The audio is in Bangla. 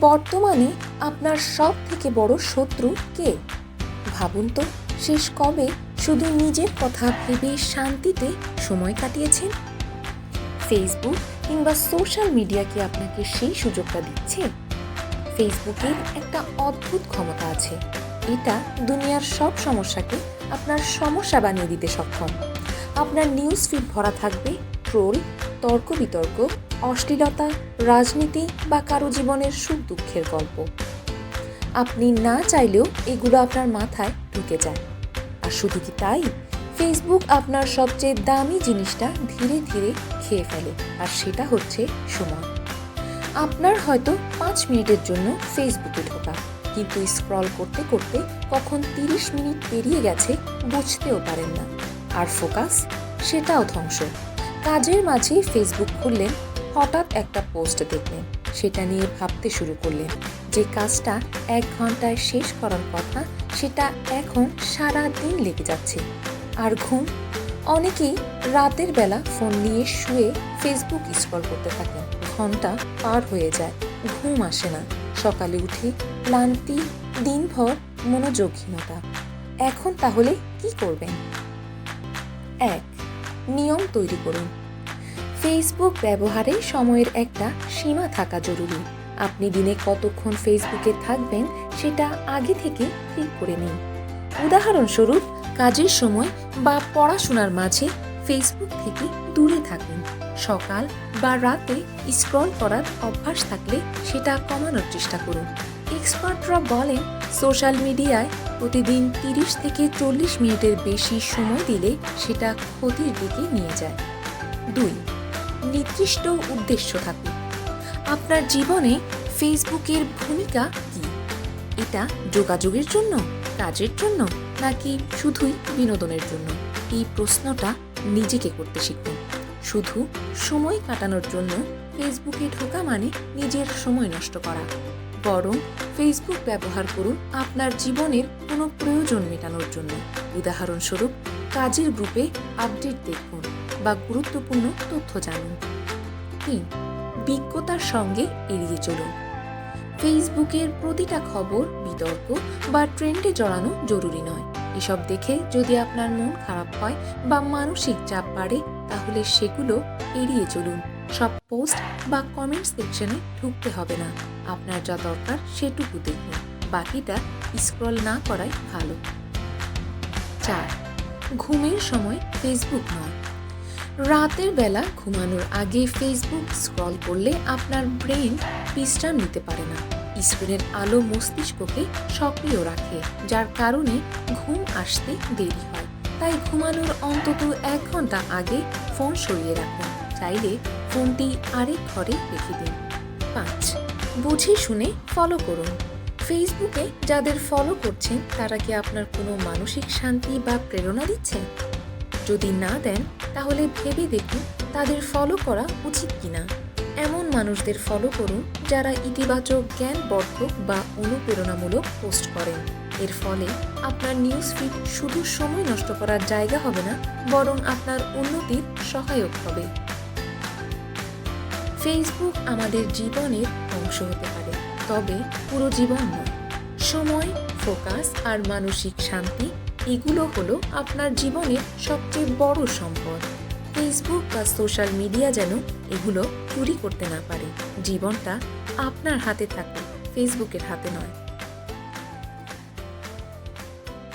বর্তমানে আপনার সব থেকে বড় শত্রু কে? ভাবুন তো, শেষ কবে শুধু নিজের কথা ভেবে শান্তিতে সময় কাটিয়েছেন? ফেসবুক কিংবা সোশ্যাল মিডিয়া কি আপনাকে সেই সুযোগটা দিচ্ছে? ফেসবুকের একটা অদ্ভুত ক্ষমতা আছে। এটা দুনিয়ার সব সমস্যাকে আপনার সমস্যা বানিয়ে দিতে সক্ষম। আপনার নিউজ ফিড ভরা থাকবে ট্রোল তর্ক বিতর্ক অশ্লীলতা, রাজনীতি বা কারও জীবনের সুখ দুঃখের গল্প। আপনি না চাইলেও এগুলো আপনার মাথায় ঢুকে যায়। আর শুধু কি তাই? ফেসবুক আপনার সবচেয়ে দামি জিনিসটা ধীরে ধীরে খেয়ে ফেলে, আর সেটা হচ্ছে সময়। আপনার হয়তো পাঁচ মিনিটের জন্য ফেসবুকে ঢোকা, কিন্তু স্ক্রল করতে করতে কখন তিরিশ মিনিট পেরিয়ে গেছে বুঝতেও পারেন না। আর ফোকাস সেটাও ধ্বংস। কাজের মাঝে ফেসবুক খুললেন হঠাৎ একটা পোস্ট দেখলেন। সেটা নিয়ে ভাবতে শুরু করলেন যে কাজটা এক ঘন্টায় শেষ করার কথা, সেটা এখন সারা দিন লেগে যাচ্ছে। আর ঘুম? অনেকেই রাতের বেলা ফোন নিয়ে শুয়ে ফেসবুক স্ক্রল করতে থাকেন। ঘণ্টা পার হয়ে যায়, ঘুম আসে না। সকালে উঠে ক্লান্তি, দিনভর মনোযোগহীনতা। এখন তাহলে কি করবেন? এক, নিয়ম তৈরি করুন। ফেসবুক ব্যবহারে সময়ের একটা সীমা থাকা জরুরি। আপনি দিনে কতক্ষণ ফেসবুকে থাকবেন সেটা আগে থেকে ঠিক করে নিন। উদাহরণস্বরূপ, কাজের সময় বা পড়াশোনার মাঝে ফেসবুক থেকে দূরে থাকুন। সকাল বা রাতে স্ক্রল করার অভ্যাস থাকলে সেটা কমানোর চেষ্টা করুন। এক্সপার্টরা বলেন, সোশ্যাল মিডিয়ায় প্রতিদিন তিরিশ থেকে চল্লিশ মিনিটের বেশি সময় দিলে সেটা ক্ষতির দিকে নিয়ে যায়। দুই নির্দিষ্ট উদ্দেশ্য থাকুক আপনার জীবনে ফেসবুকের ভূমিকা কি? এটা যোগাযোগের জন্য, কাজের জন্য, নাকি শুধুই বিনোদনের জন্য? এই প্রশ্নটা নিজেকে করতে শিখুন। শুধু সময় কাটানোর জন্য ফেসবুকে ঢোকা মানে নিজের সময় নষ্ট করা। বরং ফেসবুক ব্যবহার করুন আপনার জীবনের কোনো প্রয়োজন মেটানোর জন্য। উদাহরণস্বরূপ, কাজের গ্রুপে আপডেট দেখুন। বা গুরুত্বপূর্ণ তথ্য জানুন। তিন বিজ্ঞতার সঙ্গে এড়িয়ে চলুন। ফেসবুকের প্রতিটা খবর বিতর্ক বা ট্রেন্ডে জড়ানো জরুরি নয়। এসব দেখে যদি আপনার মন খারাপ হয় বা মানসিক চাপ বাড়ে, তাহলে সেগুলো এড়িয়ে চলুন। সব পোস্ট বা কমেন্ট সেকশনে ঢুকতে হবে না। আপনার যা দরকার সেটুকু দেখুন। বাকিটা স্ক্রল না করাই ভালো। চার। ঘুমের সময় ফেসবুক নয়। রাতের বেলা ঘুমানোর আগে ফেসবুক স্ক্রল করলে আপনার ব্রেন বিশ্রাম নিতে পারে না। স্ক্রিনের আলো মস্তিষ্ককে সক্রিয় রাখে, যার কারণে ঘুম আসতে দেরি হয়। তাই ঘুমানোর অন্তত এক ঘণ্টা আগে ফোন সরিয়ে রাখুন। চাইলে ফোনটি আরেক ঘরে রেখে দিন। পাঁচ, বুঝে শুনে ফলো করুন। ফেসবুকে যাদের ফলো করছেন, তারা কি আপনার কোনো মানসিক শান্তি বা প্রেরণা দিচ্ছেন যদি না দেন, তাহলে ভেবে দেখুন তাদের ফলো করা উচিত কিনা। এমন মানুষদের ফলো করুন যারা ইতিবাচক, জ্ঞানবর্ধক বা অনুপ্রেরণামূলক পোস্ট করেন। এর ফলে আপনার নিউজ ফিড শুধু সময় নষ্ট করার জায়গা হবে না, বরং আপনার উন্নতির সহায়ক হবে। ফেসবুক আমাদের জীবনের অংশ হতে পারে, তবে পুরো জীবন নয়। সময় ফোকাস আর মানসিক শান্তি এগুলো হলো আপনার জীবনের সবচেয়ে বড় সম্পদ। ফেসবুক বা সোশ্যাল মিডিয়া যেন এগুলো চুরি করতে না পারে। জীবনটা আপনার হাতে থাকে ফেসবুকের হাতে নয়।